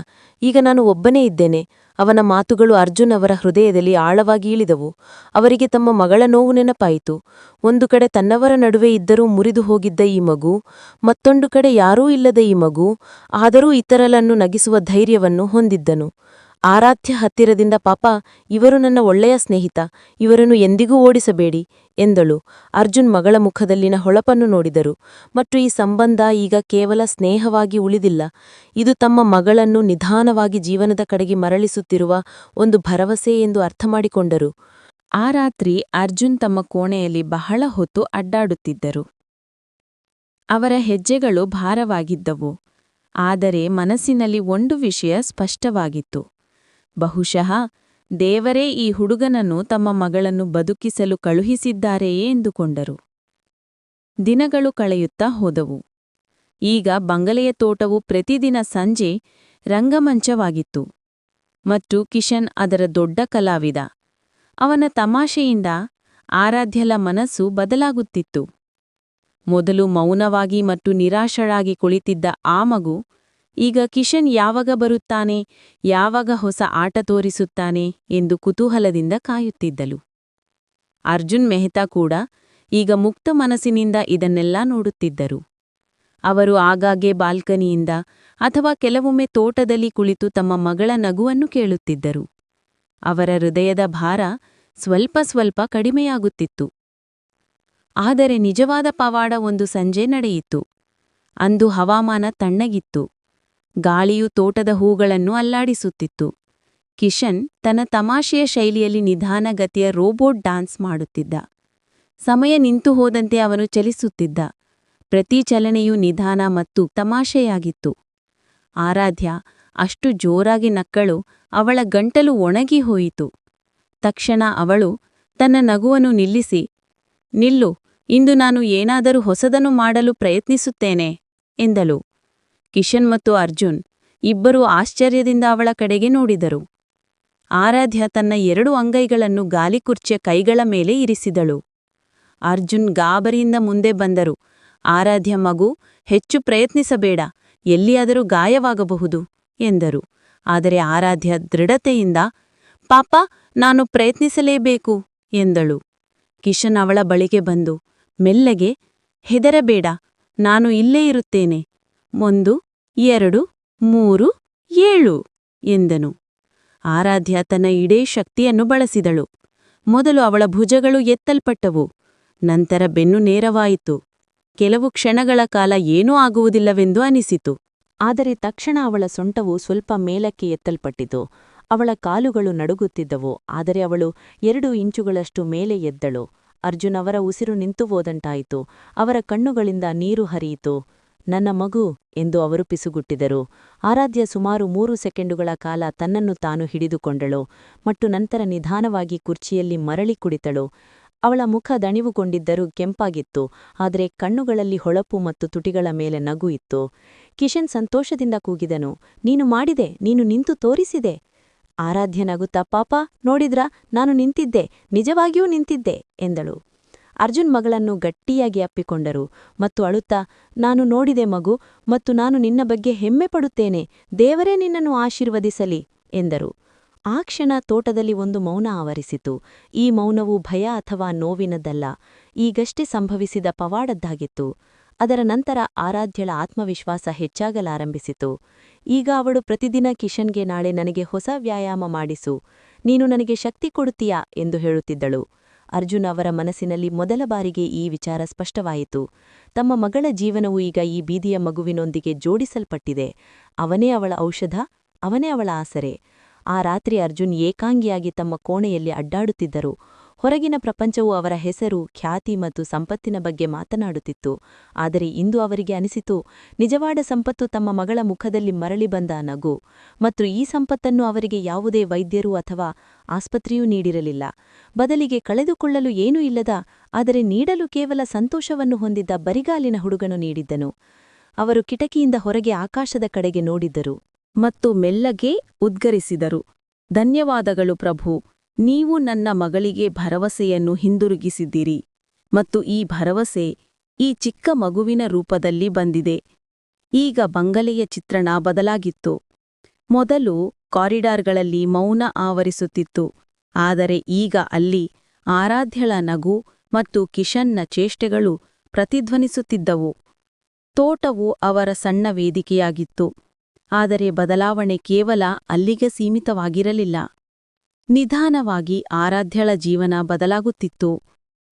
ಈಗ ನಾನು ಒಬ್ಬನೇ ಇದ್ದೇನೆ. ಅವನ ಮಾತುಗಳು ಅರ್ಜುನ್ ಅವರ ಹೃದಯದಲ್ಲಿ ಆಳವಾಗಿ ಇಳಿದವು. ಅವರಿಗೆ ತಮ್ಮ ಮಗಳ ನೋವು ನೆನಪಾಯಿತು. ಒಂದು ಕಡೆ ತನ್ನವರ ನಡುವೆ ಇದ್ದರೂ ಮುರಿದು ಹೋಗಿದ್ದ ಈ ಮಗು, ಮತ್ತೊಂದು ಕಡೆ ಯಾರೂ ಇಲ್ಲದ ಈ ಮಗು, ಆದರೂ ಇತರರನ್ನು ನಗಿಸುವ ಧೈರ್ಯವನ್ನು ಹೊಂದಿದ್ದನು. ಆರಾಧ್ಯ ಹತ್ತಿರದಿಂದ, ಪಾಪ, ಇವರು ನನ್ನ ಒಳ್ಳೆಯ ಸ್ನೇಹಿತ, ಇವರನ್ನು ಎಂದಿಗೂ ಓಡಿಸಬೇಡಿ ಎಂದಳು. ಅರ್ಜುನ್ ಮಗಳ ಮುಖದಲ್ಲಿನ ಹೊಳಪನ್ನು ನೋಡಿದರು. ಮತ್ತು ಈ ಸಂಬಂಧ ಈಗ ಕೇವಲ ಸ್ನೇಹವಾಗಿ ಉಳಿದಿಲ್ಲ. ಇದು ತಮ್ಮ ಮಗಳನ್ನು ನಿಧಾನವಾಗಿ ಜೀವನದ ಕಡೆಗೆ ಮರಳಿಸುತ್ತಿರುವ ಒಂದು ಭರವಸೆ ಎಂದು ಅರ್ಥಮಾಡಿಕೊಂಡರು. ಆ ರಾತ್ರಿ ಅರ್ಜುನ್ ತಮ್ಮ ಕೋಣೆಯಲ್ಲಿ ಬಹಳ ಹೊತ್ತು ಅಡ್ಡಾಡುತ್ತಿದ್ದರು. ಅವರ ಹೆಜ್ಜೆಗಳು ಭಾರವಾಗಿದ್ದವು. ಆದರೆ ಮನಸ್ಸಿನಲ್ಲಿ ಒಂದು ವಿಷಯ ಸ್ಪಷ್ಟವಾಗಿತ್ತು. ಬಹುಶಃ ದೇವರೇ ಈ ಹುಡುಗನನ್ನು ತಮ್ಮ ಮಗಳನ್ನು ಬದುಕಿಸಲು ಕಳುಹಿಸಿದ್ದಾರೆಯೇ ಎಂದುಕೊಂಡರು. ದಿನಗಳು ಕಳೆಯುತ್ತಾ ಹೋದವು. ಈಗ ಬಂಗಲೆಯ ತೋಟವು ಪ್ರತಿದಿನ ಸಂಜೆ ರಂಗಮಂಚವಾಗಿತ್ತು. ಮತ್ತು ಕಿಶನ್ ಅದರ ದೊಡ್ಡ ಕಲಾವಿದ. ಅವನ ತಮಾಷೆಯಿಂದ ಆರಾಧ್ಯಲ ಮನಸ್ಸು ಬದಲಾಗುತ್ತಿತ್ತು. ಮೊದಲು ಮೌನವಾಗಿ ಮತ್ತು ನಿರಾಶಳಾಗಿ ಕುಳಿತಿದ್ದ ಆ ಮಗು ಈಗ ಕಿಶನ್ ಯಾವಾಗ ಬರುತ್ತಾನೆ, ಯಾವಾಗ ಹೊಸ ಆಟ ತೋರಿಸುತ್ತಾನೆ ಎಂದು ಕುತೂಹಲದಿಂದ ಕಾಯುತ್ತಿದ್ದಳು. ಅರ್ಜುನ್ ಮೆಹ್ತಾ ಕೂಡ ಈಗ ಮುಕ್ತ ಮನಸ್ಸಿನಿಂದ ಇದನ್ನೆಲ್ಲ ನೋಡುತ್ತಿದ್ದರು. ಅವರು ಆಗಾಗ್ಗೆ ಬಾಲ್ಕನಿಯಿಂದ ಅಥವಾ ಕೆಲವೊಮ್ಮೆ ತೋಟದಲ್ಲಿ ಕುಳಿತು ತಮ್ಮ ಮಗಳ ನಗುವನ್ನು ಕೇಳುತ್ತಿದ್ದರು. ಅವರ ಹೃದಯದ ಭಾರ ಸ್ವಲ್ಪ ಸ್ವಲ್ಪ ಕಡಿಮೆಯಾಗುತ್ತಿತ್ತು. ಆದರೆ ನಿಜವಾದ ಪವಾಡ ಒಂದು ಸಂಜೆ ನಡೆಯಿತು. ಅಂದು ಹವಾಮಾನ ತಣ್ಣಗಿತ್ತು. ಗಾಳಿಯು ತೋಟದ ಹೂಗಳನ್ನು ಅಲ್ಲಾಡಿಸುತ್ತಿತ್ತು. ಕಿಶನ್ ತನ್ನ ತಮಾಷೆಯ ಶೈಲಿಯಲ್ಲಿ ನಿಧಾನಗತಿಯ ರೋಬೋಟ್ ಡಾನ್ಸ್ ಮಾಡುತ್ತಿದ್ದ. ಸಮಯ ನಿಂತು ಹೋದಂತೆ ಅವನು ಚಲಿಸುತ್ತಿದ್ದ. ಪ್ರತಿ ಚಲನೆಯೂ ನಿಧಾನ ಮತ್ತು ತಮಾಷೆಯಾಗಿತ್ತು. ಆರಾಧ್ಯ, ಅಷ್ಟು ಜೋರಾಗಿ ನಕ್ಕಳು, ಅವಳ ಗಂಟಲು ಒಣಗಿ ಹೋಯಿತು. ತಕ್ಷಣ ಅವಳು ತನ್ನ ನಗುವನ್ನು ನಿಲ್ಲಿಸಿ, ನಿಲ್ಲು, ಇಂದು ನಾನು ಏನಾದರೂ ಹೊಸದನ್ನು ಮಾಡಲು ಪ್ರಯತ್ನಿಸುತ್ತೇನೆ, ಎಂದಳು. ಕಿಶನ್ ಮತ್ತು ಅರ್ಜುನ್ ಇಬ್ಬರೂ ಆಶ್ಚರ್ಯದಿಂದ ಅವಳ ಕಡೆಗೆ ನೋಡಿದರು. ಆರಾಧ್ಯ ತನ್ನ ಎರಡು ಅಂಗೈಗಳನ್ನು ಗಾಲಿಕುರ್ಚಿಯ ಕೈಗಳ ಮೇಲೆ ಇರಿಸಿದಳು. ಅರ್ಜುನ್ ಗಾಬರಿಯಿಂದ ಮುಂದೆ ಬಂದರು. ಆರಾಧ್ಯ ಮಗು, ಹೆಚ್ಚು ಪ್ರಯತ್ನಿಸಬೇಡ, ಎಲ್ಲಿಯಾದರೂ ಗಾಯವಾಗಬಹುದು, ಎಂದರು. ಆದರೆ ಆರಾಧ್ಯ ದೃಢತೆಯಿಂದ, ಪಾಪ, ನಾನು ಪ್ರಯತ್ನಿಸಲೇಬೇಕು, ಎಂದಳು. ಕಿಶನ್ ಅವಳ ಬಳಿಗೆ ಬಂದು, ಮೆಲ್ಲಗೆ, ಹೆದರಬೇಡ, ನಾನು ಇಲ್ಲೇ ಇರುತ್ತೇನೆ ಒಂದು, ಎರಡು, ಮೂರು, ಏಳು ಎಂದನು. ಆರಾಧ್ಯ ತನ್ನ ಇಡೇ ಶಕ್ತಿಯನ್ನು ಬಳಸಿದಳು. ಮೊದಲು ಅವಳ ಭುಜಗಳು ಎತ್ತಲ್ಪಟ್ಟವು. ನಂತರ ಬೆನ್ನು ನೇರವಾಯಿತು. ಕೆಲವು ಕ್ಷಣಗಳ ಕಾಲ ಏನೂ ಆಗುವುದಿಲ್ಲವೆಂದು ಅನಿಸಿತು. ಆದರೆ ತಕ್ಷಣ ಅವಳ ಸೊಂಟವು ಸ್ವಲ್ಪ ಮೇಲಕ್ಕೆ ಎತ್ತಲ್ಪಟ್ಟಿತು. ಅವಳ ಕಾಲುಗಳು ನಡುಗುತ್ತಿದ್ದವು. ಆದರೆ ಅವಳು ಎರಡು ಇಂಚುಗಳಷ್ಟು ಮೇಲೆ ಎದ್ದಳು. ಅರ್ಜುನ್ ಅವರ ಉಸಿರು ನಿಂತು ಹೋದಂಟಾಯಿತು ಅವರ ಕಣ್ಣುಗಳಿಂದ ನೀರು ಹರಿಯಿತು. ನನ್ನ ಮಗು ಎಂದು ಅವರು ಪಿಸುಗುಟ್ಟಿದರು. ಆರಾಧ್ಯ ಸುಮಾರು ಮೂರು ಸೆಕೆಂಡುಗಳ ಕಾಲ ತನ್ನನ್ನು ತಾನು ಹಿಡಿದುಕೊಂಡಳು ಮತ್ತು ನಂತರ ನಿಧಾನವಾಗಿ ಕುರ್ಚಿಯಲ್ಲಿ ಮರಳಿ ಕುಳಿತಳು. ಅವಳ ಮುಖ ದಣಿವುಗೊಂಡಿದ್ದರೂ ಕೆಂಪಾಗಿತ್ತು, ಆದರೆ ಕಣ್ಣುಗಳಲ್ಲಿ ಹೊಳಪು ಮತ್ತು ತುಟಿಗಳ ಮೇಲೆ ನಗು ಇತ್ತು. ಕಿಶನ್ ಸಂತೋಷದಿಂದ ಕೂಗಿದನು, ನೀನು ಮಾಡಿದೆ, ನೀನು ನಿಂತು ತೋರಿಸಿದೆ. ಆರಾಧ್ಯ ನಗುತ್ತಾ ಪಾಪ, ನೋಡಿದ್ರಾ, ನಾನು ನಿಂತಿದ್ದೆ, ನಿಜವಾಗಿಯೂ ನಿಂತಿದ್ದೆ, ಎಂದಳು. ಅರ್ಜುನ್ ಮಗಳನ್ನು ಗಟ್ಟಿಯಾಗಿ ಅಪ್ಪಿಕೊಂಡರು ಮತ್ತು ಅಳುತ್ತಾ, ನಾನು ನೋಡಿದೆ ಮಗು ಮತ್ತು ನಾನು ನಿನ್ನ ಬಗ್ಗೆ ಹೆಮ್ಮೆ ಪಡುತ್ತೇನೆ, ದೇವರೇ ನಿನ್ನನ್ನು ಆಶೀರ್ವದಿಸಲಿ ಎಂದರು. ಆ ಕ್ಷಣ ತೋಟದಲ್ಲಿ ಒಂದು ಮೌನ ಆವರಿಸಿತು. ಈ ಮೌನವು ಭಯ ಅಥವಾ ನೋವಿನದ್ದಲ್ಲ, ಈಗಷ್ಟೇ ಸಂಭವಿಸಿದ ಪವಾಡದ್ದಾಗಿತ್ತು. ಅದರ ನಂತರ ಆರಾಧ್ಯಳ ಆತ್ಮವಿಶ್ವಾಸ ಹೆಚ್ಚಾಗಲಾರಂಭಿಸಿತು. ಈಗ ಅವಳು ಪ್ರತಿದಿನ ಕಿಶನ್ಗೆ ನಾಳೆ ನನಗೆ ಹೊಸ ವ್ಯಾಯಾಮ ಮಾಡಿಸು, ನೀನು ನನಗೆ ಶಕ್ತಿ ಕೊಡುತ್ತೀಯಾ ಎಂದು ಹೇಳುತ್ತಿದ್ದಳು. ಅರ್ಜುನ್ ಅವರ ಮನಸ್ಸಿನಲ್ಲಿ ಮೊದಲ ಬಾರಿಗೆ ಈ ವಿಚಾರ ಸ್ಪಷ್ಟವಾಯಿತು. ತಮ್ಮ ಮಗಳ ಜೀವನವು ಈಗ ಈ ಬೀದಿಯ ಮಗುವಿನೊಂದಿಗೆ ಜೋಡಿಸಲ್ಪಟ್ಟಿದೆ. ಅವನೇ ಅವಳ ಔಷಧ, ಅವನೇ ಅವಳ ಆಸರೆ. ಆ ರಾತ್ರಿ ಅರ್ಜುನ್ ಏಕಾಂಗಿಯಾಗಿ ತಮ್ಮ ಕೋಣೆಯಲ್ಲಿ ಅಡ್ಡಾಡುತ್ತಿದ್ದರು. ಹೊರಗಿನ ಪ್ರಪಂಚವು ಅವರ ಹೆಸರು, ಖ್ಯಾತಿ ಮತ್ತು ಸಂಪತ್ತಿನ ಬಗ್ಗೆ ಮಾತನಾಡುತ್ತಿತ್ತು. ಆದರೆ ಇಂದು ಅವರಿಗೆ ಅನಿಸಿತು, ನಿಜವಾದ ಸಂಪತ್ತು ತಮ್ಮ ಮಗಳ ಮುಖದಲ್ಲಿ ಮರಳಿ ಬಂದ ನಗು. ಮತ್ತು ಈ ಸಂಪತ್ತನ್ನು ಅವರಿಗೆ ಯಾವುದೇ ವೈದ್ಯರು ಅಥವಾ ಆಸ್ಪತ್ರೆಯೂ ನೀಡಿರಲಿಲ್ಲ. ಬದಲಿಗೆ ಕಳೆದುಕೊಳ್ಳಲು ಏನೂ ಇಲ್ಲದ, ಆದರೆ ನೀಡಲು ಕೇವಲ ಸಂತೋಷವನ್ನು ಹೊಂದಿದ್ದ ಬರಿಗಾಲಿನ ಹುಡುಗನು ನೀಡಿದ್ದನು. ಅವರು ಕಿಟಕಿಯಿಂದ ಹೊರಗೆ ಆಕಾಶದ ಕಡೆಗೆ ನೋಡಿದ್ದರು ಮತ್ತು ಮೆಲ್ಲಗೆ ಉದ್ಗರಿಸಿದರು. ಧನ್ಯವಾದಗಳು ಪ್ರಭು. ನೀವು ನನ್ನ ಮಗಳಿಗೆ ಭರವಸೆಯನ್ನು ಹಿಂದಿರುಗಿಸಿದ್ದೀರಿ. ಮತ್ತು ಈ ಭರವಸೆ ಈ ಚಿಕ್ಕ ಮಗುವಿನ ರೂಪದಲ್ಲಿ ಬಂದಿದೆ. ಈಗ ಬಂಗಲೆಯ ಚಿತ್ರಣ ಬದಲಾಗಿತ್ತು. ಮೊದಲು ಕಾರಿಡಾರ್ಗಳಲ್ಲಿ ಮೌನ ಆವರಿಸುತ್ತಿತ್ತು. ಆದರೆ ಈಗ ಅಲ್ಲಿ ಆರಾಧ್ಯಳ ನಗು ಮತ್ತು ಕಿಶನ್ನ ಚೇಷ್ಟೆಗಳು ಪ್ರತಿಧ್ವನಿಸುತ್ತಿದ್ದವು. ತೋಟವು ಅವರ ಸಣ್ಣ ವೇದಿಕೆಯಾಗಿತ್ತು. ಆದರೆ ಬದಲಾವಣೆ ಕೇವಲ ಅಲ್ಲಿಗೆ ಸೀಮಿತವಾಗಿರಲಿಲ್ಲ. ನಿಧಾನವಾಗಿ ಆರಾಧ್ಯಳ ಜೀವನ ಬದಲಾಗುತ್ತಿತ್ತು.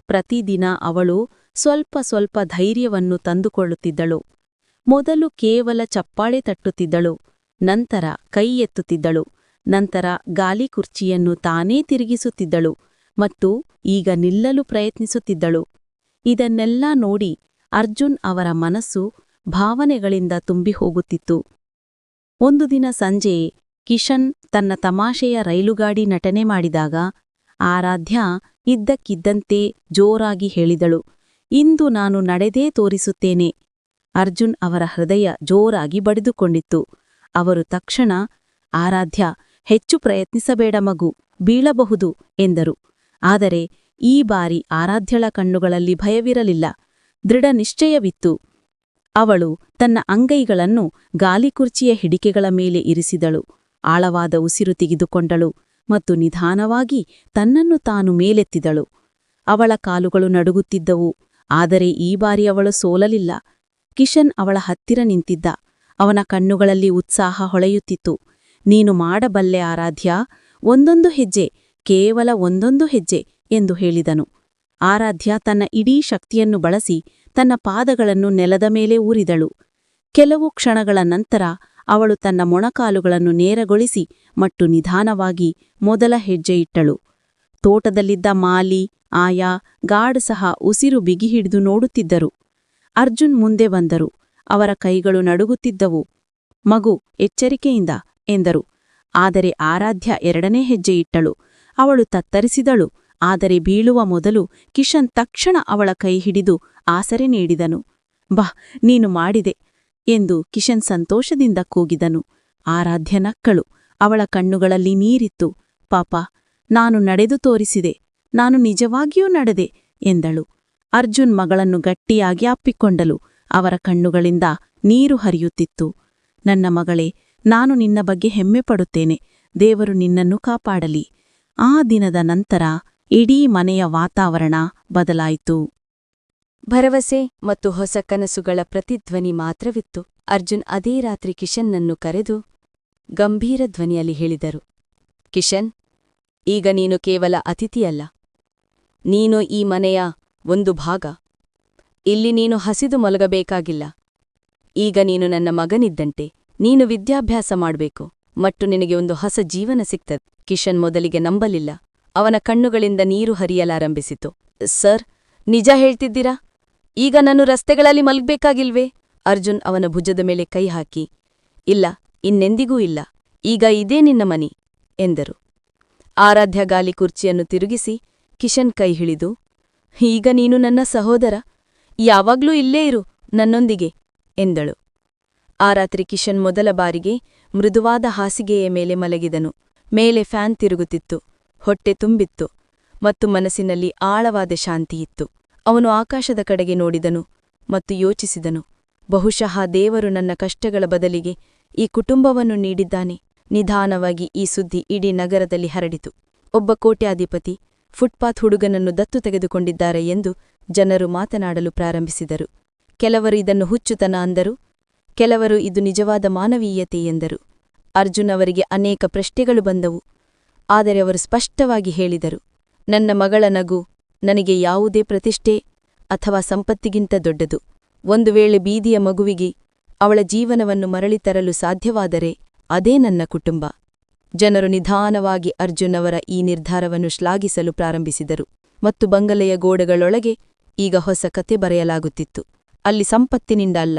ಪ್ರತಿದಿನ ಅವಳು ಸ್ವಲ್ಪ ಸ್ವಲ್ಪ ಧೈರ್ಯವನ್ನು ತಂದುಕೊಳ್ಳುತ್ತಿದ್ದಳು. ಮೊದಲು ಕೇವಲ ಚಪ್ಪಾಳೆ ತಟ್ಟುತ್ತಿದ್ದಳು. ನಂತರ ಕೈ ಎತ್ತುತ್ತಿದ್ದಳು. ನಂತರ ಗಾಲಿ ಕುರ್ಚಿಯನ್ನು ತಾನೇ ತಿರುಗಿಸುತ್ತಿದ್ದಳು ಮತ್ತು ಈಗ ನಿಲ್ಲಲು ಪ್ರಯತ್ನಿಸುತ್ತಿದ್ದಳು. ಇದನ್ನೆಲ್ಲ ನೋಡಿ ಅರ್ಜುನ್ ಅವರ ಮನಸ್ಸು ಭಾವನೆಗಳಿಂದ ತುಂಬಿ ಹೋಗುತ್ತಿತ್ತು ಒಂದು ದಿನ ಸಂಜೆ ಕಿಶನ್ ತನ್ನ ತಮಾಷೆಯ ರೈಲುಗಾಡಿ ನಟನೆ ಮಾಡಿದಾಗ ಆರಾಧ್ಯ ಇದ್ದಕ್ಕಿದ್ದಂತೆ ಜೋರಾಗಿ ಹೇಳಿದಳು, ಇಂದು ನಾನು ನಡೆದೇ ತೋರಿಸುತ್ತೇನೆ. ಅರ್ಜುನ್ ಅವರ ಹೃದಯ ಜೋರಾಗಿ ಬಡಿದುಕೊಂಡಿತ್ತು. ಅವರು ತಕ್ಷಣ, ಆರಾಧ್ಯ, ಹೆಚ್ಚು ಪ್ರಯತ್ನಿಸಬೇಡ ಮಗು, ಬೀಳಬಹುದು, ಎಂದರು. ಆದರೆ ಈ ಬಾರಿ ಆರಾಧ್ಯಳ ಕಣ್ಣುಗಳಲ್ಲಿ ಭಯವಿರಲಿಲ್ಲ, ದೃಢ ನಿಶ್ಚಯವಿತ್ತು. ಅವಳು ತನ್ನ ಅಂಗೈಗಳನ್ನು ಗಾಲಿಕುರ್ಚಿಯ ಹಿಡಿಕೆಗಳ ಮೇಲೆ ಇರಿಸಿದಳು. ಆಳವಾದ ಉಸಿರು ತೆಗೆದುಕೊಂಡಳು ಮತ್ತು ನಿಧಾನವಾಗಿ ತನ್ನನ್ನು ತಾನು ಮೇಲೆತ್ತಿದಳು. ಅವಳ ಕಾಲುಗಳು ನಡುಗುತ್ತಿದ್ದವು, ಆದರೆ ಈ ಬಾರಿ ಅವಳು ಸೋಲಲಿಲ್ಲ. ಕಿಶನ್ ಅವಳ ಹತ್ತಿರ ನಿಂತಿದ್ದ. ಅವನ ಕಣ್ಣುಗಳಲ್ಲಿ ಉತ್ಸಾಹ ಹೊಳೆಯುತ್ತಿತ್ತು. ನೀನು ಮಾಡಬಲ್ಲೆ ಆರಾಧ್ಯ, ಒಂದೊಂದು ಹೆಜ್ಜೆ, ಕೇವಲ ಒಂದೊಂದು ಹೆಜ್ಜೆ, ಎಂದು ಹೇಳಿದನು. ಆರಾಧ್ಯ ತನ್ನ ಇಡೀ ಶಕ್ತಿಯನ್ನು ಬಳಸಿ ತನ್ನ ಪಾದಗಳನ್ನು ನೆಲದ ಮೇಲೆ ಊರಿದಳು. ಕೆಲವು ಕ್ಷಣಗಳ ನಂತರ ಅವಳು ತನ್ನ ಮೊಣಕಾಲುಗಳನ್ನು ನೇರಗೊಳಿಸಿ ಮತ್ತು ನಿಧಾನವಾಗಿ ಮೊದಲ ಹೆಜ್ಜೆ ಇಟ್ಟಳು. ತೋಟದಲ್ಲಿದ್ದ ಮಾಲಿ, ಆಯಾ ಗಾರ್ಡ್ ಸಹ ಉಸಿರು ಬಿಗಿಹಿಡಿದು ನೋಡುತ್ತಿದ್ದರು. ಅರ್ಜುನ್ ಮುಂದೆ ಬಂದರು. ಅವರ ಕೈಗಳು ನಡುಗುತ್ತಿದ್ದವು. ಮಗು, ಎಚ್ಚರಿಕೆಯಿಂದ, ಎಂದರು. ಆದರೆ ಆರಾಧ್ಯ ಎರಡನೇ ಹೆಜ್ಜೆ ಇಟ್ಟಳು. ಅವಳು ತತ್ತರಿಸಿದಳು. ಆದರೆ ಬೀಳುವ ಮೊದಲು ಕಿಶನ್ ತಕ್ಷಣ ಅವಳ ಕೈ ಹಿಡಿದು ಆಸರೆ ನೀಡಿದನು. ಬಾ, ನೀನು ಮಾಡಿದೆ. ಎಂದು ಕಿಶನ್ ಸಂತೋಷದಿಂದ ಕೂಗಿದನು. ಆರಾಧ್ಯ ನಕ್ಕಳು. ಅವಳ ಕಣ್ಣುಗಳಲ್ಲಿ ನೀರಿತ್ತು. ಪಾಪ, ನಾನು ನಡೆದು ತೋರಿಸಿದೆ. ನಾನು ನಿಜವಾಗಿಯೂ ನಡೆದೆ ಎಂದಳು. ಅರ್ಜುನ್ ಮಗಳನ್ನು ಗಟ್ಟಿಯಾಗಿ ಅಪ್ಪಿಕೊಂಡಲು ಅವರ ಕಣ್ಣುಗಳಿಂದ ನೀರು ಹರಿಯುತ್ತಿತ್ತು. ನನ್ನ ಮಗಳೇ, ನಾನು ನಿನ್ನ ಬಗ್ಗೆ ಹೆಮ್ಮೆ ಪಡುತ್ತೇನೆ. ದೇವರು ನಿನ್ನನ್ನು ಕಾಪಾಡಲಿ. ಆ ದಿನದ ನಂತರ ಇಡೀ ಮನೆಯ ವಾತಾವರಣ ಬದಲಾಯಿತು. ಭರವಸೆ ಮತ್ತು ಹೊಸ ಕನಸುಗಳ ಪ್ರತಿಧ್ವನಿ ಮಾತ್ರವಿತ್ತು. ಅರ್ಜುನ್ ಅದೇ ರಾತ್ರಿ ಕಿಶನ್ನನ್ನು ಕರೆದು ಗಂಭೀರ ಧ್ವನಿಯಲ್ಲಿ ಹೇಳಿದರು. ಕಿಶನ್, ಈಗ ನೀನು ಕೇವಲ ಅತಿಥಿಯಲ್ಲ. ನೀನು ಈ ಮನೆಯ ಒಂದು ಭಾಗ. ಇಲ್ಲಿ ನೀನು ಹಸಿದು ಮಲಗಬೇಕಾಗಿಲ್ಲ. ಈಗ ನೀನು ನನ್ನ ಮಗನಿದ್ದಂತೆ. ನೀನು ವಿದ್ಯಾಭ್ಯಾಸ ಮಾಡಬೇಕು. ಮತ್ತು ನಿನಗೆ ಒಂದು ಹೊಸ ಜೀವನ ಸಿಗ್ತದೆ ಕಿಶನ್ ಮೊದಲಿಗೆ ನಂಬಲಿಲ್ಲ. ಅವನ ಕಣ್ಣುಗಳಿಂದ ನೀರು ಹರಿಯಲಾರಂಭಿಸಿತು. ಸರ್, ನಿಜ ಹೇಳ್ತಿದ್ದೀರಾ? ಈಗ ನಾನು ರಸ್ತೆಗಳಲ್ಲಿ ಮಲಗಬೇಕಾಗಿಲ್ವೇ? ಅರ್ಜುನ್ ಅವನ ಭುಜದ ಮೇಲೆ ಕೈ ಹಾಕಿ, ಇಲ್ಲ, ಇನ್ನೆಂದಿಗೂ ಇಲ್ಲ, ಈಗ ಇದೇ ನಿನ್ನ ಮನಿ, ಎಂದರು. ಆರಾಧ್ಯ ಗಾಲಿ ಕುರ್ಚಿಯನ್ನು ತಿರುಗಿಸಿ ಕಿಶನ್ ಕೈ ಹಿಡಿದು ಈಗ ನೀನು ನನ್ನ ಸಹೋದರ, ಯಾವಾಗ್ಲೂ ಇಲ್ಲೇ ಇರು, ನನ್ನೊಂದಿಗೆ, ಎಂದಳು. ಆ ರಾತ್ರಿ ಕಿಶನ್ ಮೊದಲ ಬಾರಿಗೆ ಮೃದುವಾದ ಹಾಸಿಗೆಯ ಮೇಲೆ ಮಲಗಿದನು. ಮೇಲೆ ಫ್ಯಾನ್ ತಿರುಗುತ್ತಿತ್ತು, ಹೊಟ್ಟೆ ತುಂಬಿತ್ತು, ಮತ್ತು ಮನಸ್ಸಿನಲ್ಲಿ ಆಳವಾದ ಶಾಂತಿಯಿತ್ತು. ಅವನು ಆಕಾಶದ ಕಡೆಗೆ ನೋಡಿದನು ಮತ್ತು ಯೋಚಿಸಿದನು, ಬಹುಶಃ ದೇವರು ನನ್ನ ಕಷ್ಟಗಳ ಬದಲಿಗೆ ಈ ಕುಟುಂಬವನ್ನು ನೀಡಿದ್ದಾನೆ. ನಿಧಾನವಾಗಿ ಈ ಸುದ್ದಿ ಇಡೀ ನಗರದಲ್ಲಿ ಹರಡಿತು. ಒಬ್ಬ ಕೋಟ್ಯಾಧಿಪತಿ, ಫುಟ್ಪಾತ್ ಹುಡುಗನನ್ನು ದತ್ತು ತೆಗೆದುಕೊಂಡಿದ್ದಾರೆ ಎಂದು ಜನರು ಮಾತನಾಡಲು ಪ್ರಾರಂಭಿಸಿದರು. ಕೆಲವರು ಇದನ್ನು ಹುಚ್ಚುತನ ಅಂದರು, ಕೆಲವರು ಇದು ನಿಜವಾದ ಮಾನವೀಯತೆ ಎಂದರು. ಅರ್ಜುನ್ ಅವರಿಗೆ ಅನೇಕ ಪ್ರಶ್ನೆಗಳು ಬಂದವು, ಆದರೆ ಅವರು ಸ್ಪಷ್ಟವಾಗಿ ಹೇಳಿದರು, ನನ್ನ ಮಗಳ ನಗು ನನಗೆ ಯಾವುದೇ ಪ್ರತಿಷ್ಠೆ ಅಥವಾ ಸಂಪತ್ತಿಗಿಂತ ದೊಡ್ಡದು. ಒಂದು ವೇಳೆ ಬೀದಿಯ ಮಗುವಿಗೆ ಅವಳ ಜೀವನವನ್ನು ಮರಳಿ ತರಲು ಸಾಧ್ಯವಾದರೆ ಅದೇ ನನ್ನ ಕುಟುಂಬ. ಜನರು ನಿಧಾನವಾಗಿ ಅರ್ಜುನ್ ಅವರ ಈ ನಿರ್ಧಾರವನ್ನು ಶ್ಲಾಘಿಸಲು ಪ್ರಾರಂಭಿಸಿದರು ಮತ್ತು ಬಂಗಲೆಯ ಗೋಡೆಗಳೊಳಗೆ ಈಗ ಹೊಸ ಕತೆ ಬರೆಯಲಾಗುತ್ತಿತ್ತು. ಅಲ್ಲಿ ಸಂಪತ್ತಿನಿಂದ ಅಲ್ಲ,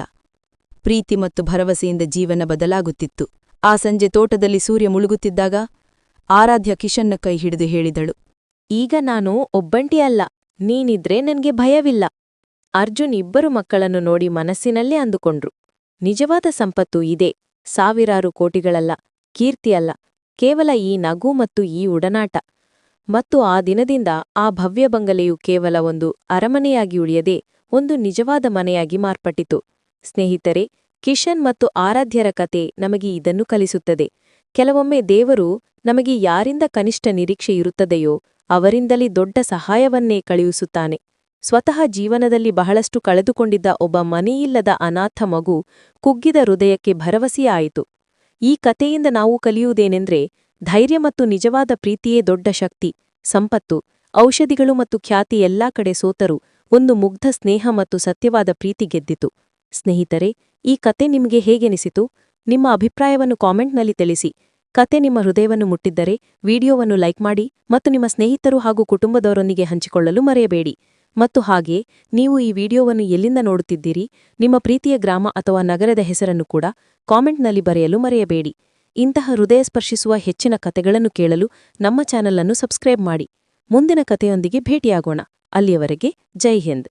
ಪ್ರೀತಿ ಮತ್ತು ಭರವಸೆಯಿಂದ ಜೀವನ ಬದಲಾಗುತ್ತಿತ್ತು. ಆ ಸಂಜೆ ತೋಟದಲ್ಲಿ ಸೂರ್ಯ ಮುಳುಗುತ್ತಿದ್ದಾಗ ಆರಾಧ್ಯ ಕಿಶನ್ನ ಕೈ ಹಿಡಿದು ಹೇಳಿದಳು ಈಗ ನಾನು ಒಬ್ಬಂಟಿಯಲ್ಲ ನೀನಿದ್ರೆ ನನ್ಗೆ ಭಯವಿಲ್ಲ. ಅರ್ಜುನ್ ಇಬ್ಬರು ಮಕ್ಕಳನ್ನು ನೋಡಿ ಮನಸ್ಸಿನಲ್ಲೇ ಅಂದುಕೊಂಡ್ರು. ನಿಜವಾದ ಸಂಪತ್ತು ಇದೆ, ಸಾವಿರಾರು ಕೋಟಿಗಳಲ್ಲ ಕೀರ್ತಿಯಲ್ಲ ಕೇವಲ ಈ ನಗು ಮತ್ತು ಈ ಉಡನಾಟ. ಮತ್ತು ಆ ದಿನದಿಂದ ಆ ಭವ್ಯ ಬಂಗಲೆಯು ಕೇವಲ ಒಂದು ಅರಮನೆಯಾಗಿ ಉಳಿಯದೆ ಒಂದು ನಿಜವಾದ ಮನೆಯಾಗಿ ಮಾರ್ಪಟ್ಟಿತು. ಸ್ನೇಹಿತರೆ, ಕಿಶನ್ ಮತ್ತು ಆರಾಧ್ಯರ ಕತೆ ನಮಗೆ ಇದನ್ನು ಕಲಿಸುತ್ತದೆ. ಕೆಲವೊಮ್ಮೆ ದೇವರು ನಮಗೆ ಯಾರಿಂದ ಕನಿಷ್ಠ ನಿರೀಕ್ಷೆ ಇರುತ್ತದೆಯೋ ಅವರಿಂದಲೇ ದೊಡ್ಡ ಸಹಾಯವನ್ನೇ ಕಳುಹಿಸುತ್ತಾನೆ. ಸ್ವತಃ ಜೀವನದಲ್ಲಿ ಬಹಳಷ್ಟು ಕಳೆದುಕೊಂಡಿದ್ದ ಒಬ್ಬ ಮನೆಯಿಲ್ಲದ ಅನಾಥ ಮಗು ಕುಗ್ಗಿದ ಹೃದಯಕ್ಕೆ ಭರವಸೆಯಾಯಿತು. ಈ ಕಥೆಯಿಂದ ನಾವು ಕಲಿಯುವುದೇನೆಂದ್ರೆ ಧೈರ್ಯ ಮತ್ತು ನಿಜವಾದ ಪ್ರೀತಿಯೇ ದೊಡ್ಡ ಶಕ್ತಿ, ಸಂಪತ್ತು, ಔಷಧಿಗಳು ಮತ್ತು ಖ್ಯಾತಿ ಎಲ್ಲಾ ಕಡೆ ಸೋತರು ಒಂದು ಮುಗ್ಧ ಸ್ನೇಹ ಮತ್ತು ಸತ್ಯವಾದ ಪ್ರೀತಿ ಗೆದ್ದಿತು. ಸ್ನೇಹಿತರೆ, ಈ ಕತೆ ನಿಮಗೆ ಹೇಗೆನಿಸಿತು? ನಿಮ್ಮ ಅಭಿಪ್ರಾಯವನ್ನು ಕಾಮೆಂಟ್ನಲ್ಲಿ ತಿಳಿಸಿ. ಕತೆ ನಿಮ್ಮ ಹೃದಯವನ್ನು ಮುಟ್ಟಿದ್ದರೆ ವಿಡಿಯೋವನ್ನು ಲೈಕ್ ಮಾಡಿ ಮತ್ತು ನಿಮ್ಮ ಸ್ನೇಹಿತರು ಹಾಗೂ ಕುಟುಂಬದವರೊಂದಿಗೆ ಹಂಚಿಕೊಳ್ಳಲು ಮರೆಯಬೇಡಿ. ಮತ್ತು ಹಾಗೆ ನೀವು ಈ ವಿಡಿಯೋವನ್ನು ಎಲ್ಲಿಂದ ನೋಡುತ್ತಿದ್ದೀರಿ, ನಿಮ್ಮ ಪ್ರೀತಿಯ ಗ್ರಾಮ ಅಥವಾ ನಗರದ ಹೆಸರನ್ನು ಕೂಡ ಕಾಮೆಂಟ್ನಲ್ಲಿ ಬರೆಯಲು ಮರೆಯಬೇಡಿ. ಇಂತಹ ಹೃದಯ ಸ್ಪರ್ಶಿಸುವ ಹೆಚ್ಚಿನ ಕತೆಗಳನ್ನು ಕೇಳಲು ನಮ್ಮ ಚಾನಲ್ ಅನ್ನು ಸಬ್ಸ್ಕ್ರೈಬ್ ಮಾಡಿ. ಮುಂದಿನ ಕಥೆಯೊಂದಿಗೆ ಭೇಟಿಯಾಗೋಣ. ಅಲ್ಲಿಯವರೆಗೆ ಜೈ ಹಿಂದ್.